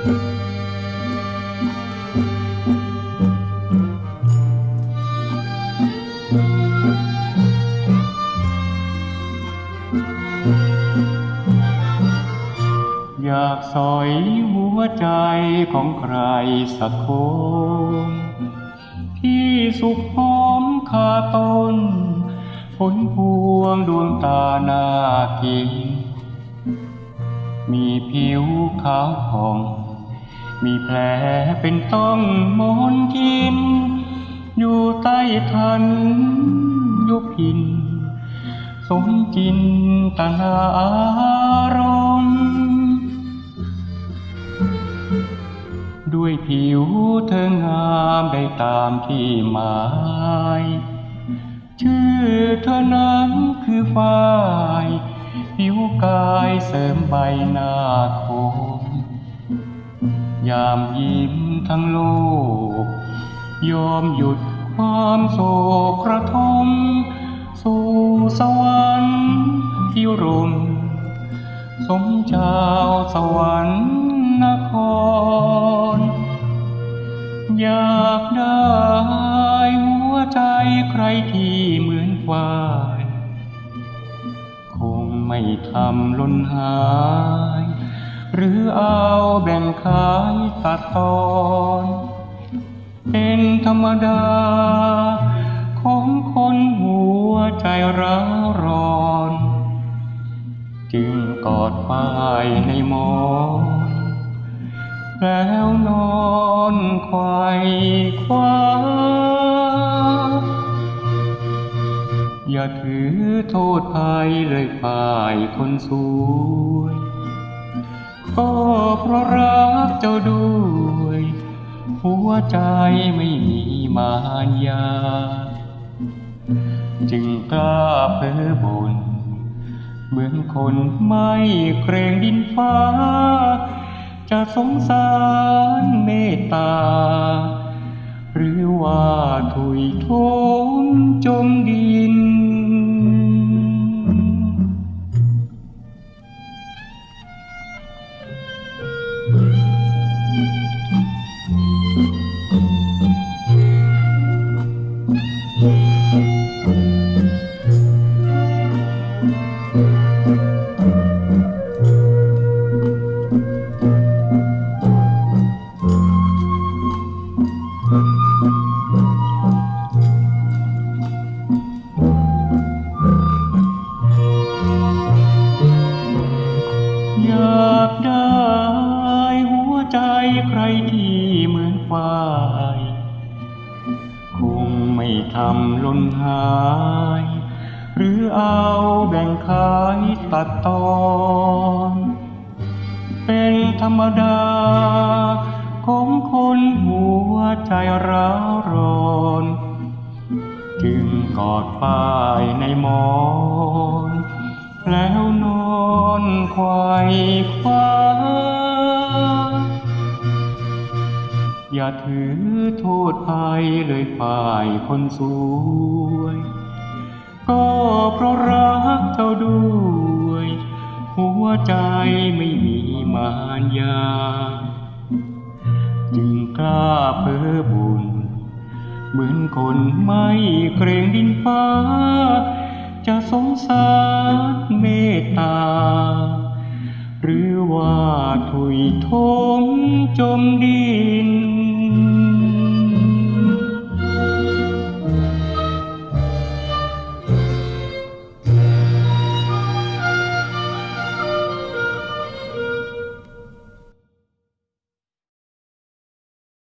อยากสอยหัวใจของใครสักคนที่สุขหอมคาต้นผลพวงดวงตาหน้ากินมีผิวขาวผ่อง มีแผลเป็นต้องมนทิน อยู่ใต้ทันยุพิน สมจินตนาอารมณ์ด้วยผิวเธองามได้ตามที่หมาย ชื่อเธอนั้นคือฝ้าย ผิวกายเสริมใบหน้าโค ยามยิ้มทั้งโลก ยอมหยุดความโศกกระทม สู่สวรรค์พิรมสมเจ้าสวรรค์นคร อยากได้หัวใจใครที่เหมือนควาย คงไม่ทำล้นหาย หรือเอาแบ่งขายตัดตอน เป็นธรรมดา ของคนหัวใจร้าวร้อน จึงกอดป้ายในหมอนแล้วนอนควายคว้าอย่าถือโทษภัยเลยฝ่ายคนสวย ก็เพราะรักเจ้าด้วย หัวใจไม่มีมารยา จึงกล้าเพ้อบนเหมือนคนไม่เกรงดินฟ้า จะสงสารเมตตา หรือว่าถุยโทมจมดิ อยากได้หัวใจใครที่เหมือนฝ้าย คงไม่ทำล้นหาย หรือเอาแบ่งขายตัดตอน เป็นธรรมดา ใจร้าวรน จึงกอดป้ายในหมอนแล้วนอนควายคว้าอย่าถือโทษภัยเลยฝ่ายคนสวย ก็เพราะรักเจ้าด้วย หัวใจไม่มีมารยา เหมือนคนไม่เกรงดินฟ้า จะสงสารเมตตา หรือว่าถุยทมจมดิน